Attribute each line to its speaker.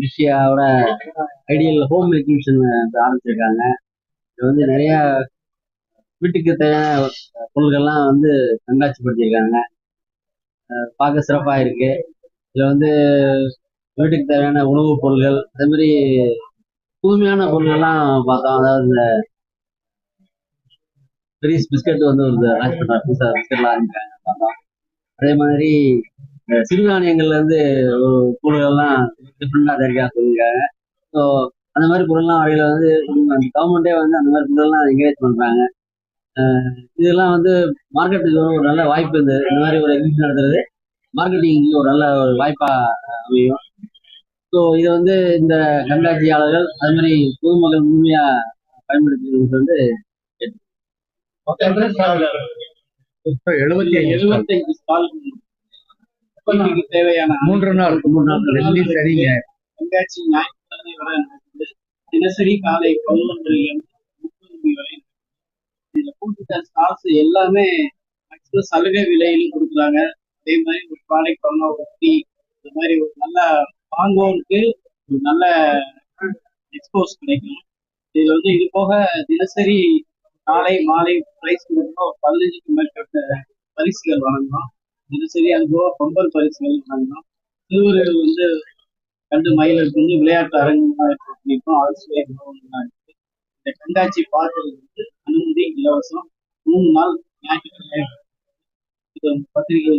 Speaker 1: விஷயாவோட ideal home making ஆரம்பிச்சிருக்காங்க. இது வந்து நிறைய வீட்டுக்கு தேவையான பொருள்கள்லாம் வந்து கண்காட்சிப்படுத்தியிருக்காங்க. பார்க்க சிறப்பாக இருக்கு. இதில் வந்து வீட்டுக்கு தேவையான உணவுப் பொருள்கள் அதே மாதிரி புதுமையான பொருள்கள்லாம் பார்த்தோம். அதாவது இந்த ஃப்ரீஸ் பிஸ்கட் வந்து ஒரு லான்ச் பண்ணுறாங்க புதுசாக பிஸ்கட்லாம் ஆரம்பிக்கிறாங்க பார்த்தோம் அதே மாதிரி சிறுதானியங்கள்ல இருந்து ஒரு பொருள்கள்லாம் டிஃப்ரெண்டாக தயாரிக்க சொல்லியிருக்காங்க. ஸோ அந்த மாதிரி பொருள்லாம் வகையில் வந்து கவர்மெண்ட்டே வந்து அந்த மாதிரி பொருள்லாம் என்கரேஜ் பண்ணுறாங்க இதெல்லாம் வந்து மார்க்கெட்டுக்கு ஒரு நல்ல வாய்ப்பு இந்த இந்த மாதிரி ஒரு எக்ஸிபிஷன் நடத்துறது. மார்க்கெட்டிங்க்கு ஒரு நல்ல ஒரு வாய்ப்பாக அமையும். ஸோ இதை வந்து இந்த கண்காட்சியாளர்கள் அது மாதிரி பொதுமக்கள் முழுமையாக பயன்படுத்திக்கிறது வந்து
Speaker 2: எழுபத்தி ஐந்து
Speaker 3: எழுபத்தைந்து ஸ்டால் வீட்டுக்கு தேவையான
Speaker 2: மூன்று நாள்
Speaker 1: மூணு நாள்.
Speaker 2: வெள்ளி சனிங்க
Speaker 3: கண்காட்சி ஞாயிற்றுக்கிழமை வரை தினசரி காலை பதினொன்று முப்பது மணி வரை இதுல ஸ்டால்ஸ் எல்லாமே மேக்ஸிமம் சலுகை விலையிலும் கொடுக்குறாங்க. அதே மாதிரி ஒரு ப்ராடக்ட் வாங்கினா ஒரு டீ இந்த மாதிரி ஒரு நல்ல வாங்குவோருக்கு ஒரு நல்ல எக்ஸ்போஸ் கிடைக்கும். இதுல வந்து இது போக தினசரி காலை மாலை பிரைஸ் கொடுக்கணும் பதினஞ்சுக்கு மேற்பட்ட பரிசுகள் வழங்கணும் தினசரி அது போக பொங்கல் பரிசுகள் வழங்கணும் சிறுவர்கள் வந்து கண்டு மயிலுக்கு வந்து விளையாட்டு அரங்கமாக இருக்கும் அரசுவை இருக்கு இந்த கண்காட்சி பார்க்கறதுக்கு வந்து அனுமதி இலவசம் மூணு நாள் ஞாயிற்றுக்கிழமை. இது பத்திரிகை